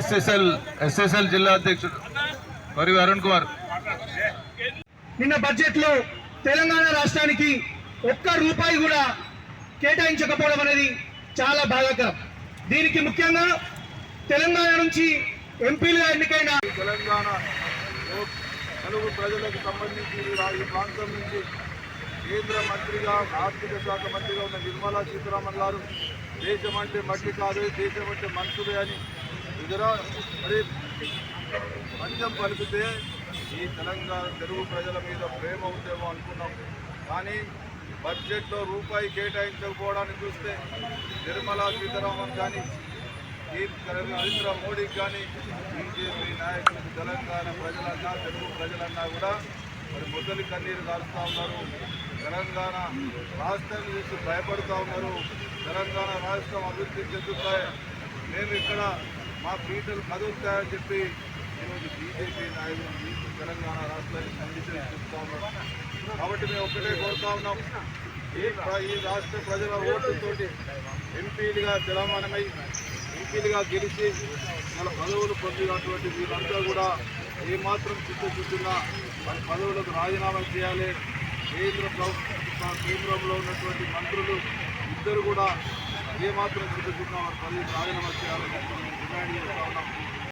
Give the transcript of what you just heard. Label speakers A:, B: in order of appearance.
A: SSL SSL జిల్లా అధ్యక్షుడు మరియు అరుణ్ కుమార్.
B: నిన్న బడ్జెట్లో తెలంగాణ రాష్ట్రానికి ఒక్క రూపాయి కూడా కేటాయించకపోవడం అనేది చాలా బాధాకరం. దీనికి ముఖ్యంగా తెలంగాణ నుంచి ఎంపీలుగా ఎన్నికైన
C: తెలంగాణ ప్రజలకు సంబంధించి ఈ ప్రాంతం నుంచి కేంద్ర మంత్రిగా ఆర్థిక శాఖ మంత్రిగా ఉన్న నిర్మలా సీతారామన్ గారు దేశం అంటే మట్టి కాదు దేశం అంటే మనుషులే అని గుజరాత్ మరి పంచం పలికితే ఈ తెలంగాణ తెలుగు ప్రజల మీద ప్రేమ ఉందేమో అనుకున్నాం. కానీ బడ్జెట్లో రూపాయి కేటాయించకపోవడానికి చూస్తే నిర్మలా సీతారామన్ కానీ ఈ నరేంద్ర మోడీకి కానీ బీజేపీ నాయకులకు తెలంగాణ ప్రజలన్నా తెలుగు ప్రజలన్నా కూడా మరి ముసలి కన్నీరు కాలుస్తూ ఉన్నారు. తెలంగాణ రాష్ట్రాన్ని చూసి భయపడుతూ ఉన్నారు. తెలంగాణ రాష్ట్రం అభివృద్ధి చెందుతాయి. మేము ఇక్కడ మా పీటలు కదులుతాయని చెప్పి ఈరోజు బీజేపీ నాయకులు తెలంగాణ రాష్ట్రాన్ని కండిషన్ చెప్తా ఉన్నాం కాబట్టి మేము ఒక్కటే కోరుతా ఉన్నాం. ఈ ఈ రాష్ట్ర ప్రజల ఓటుతోటి ఎంపీలుగా తెలంగాణమై ఎంపీలుగా గెలిచి మన పదవులు పొందినటువంటి వీళ్ళంతా కూడా ఏమాత్రం చిత్తశుద్ధిగా మన పదవులకు రాజీనామా చేయాలి. కేంద్ర కేంద్రంలో ఉన్నటువంటి మంత్రులు ఇద్దరు కూడా ఏమాత్రం చిత్తశుద్ధిగా వారి పదవి రాజీనామా చేయాలని డిమాండ్ చేస్తా ఉన్నాం.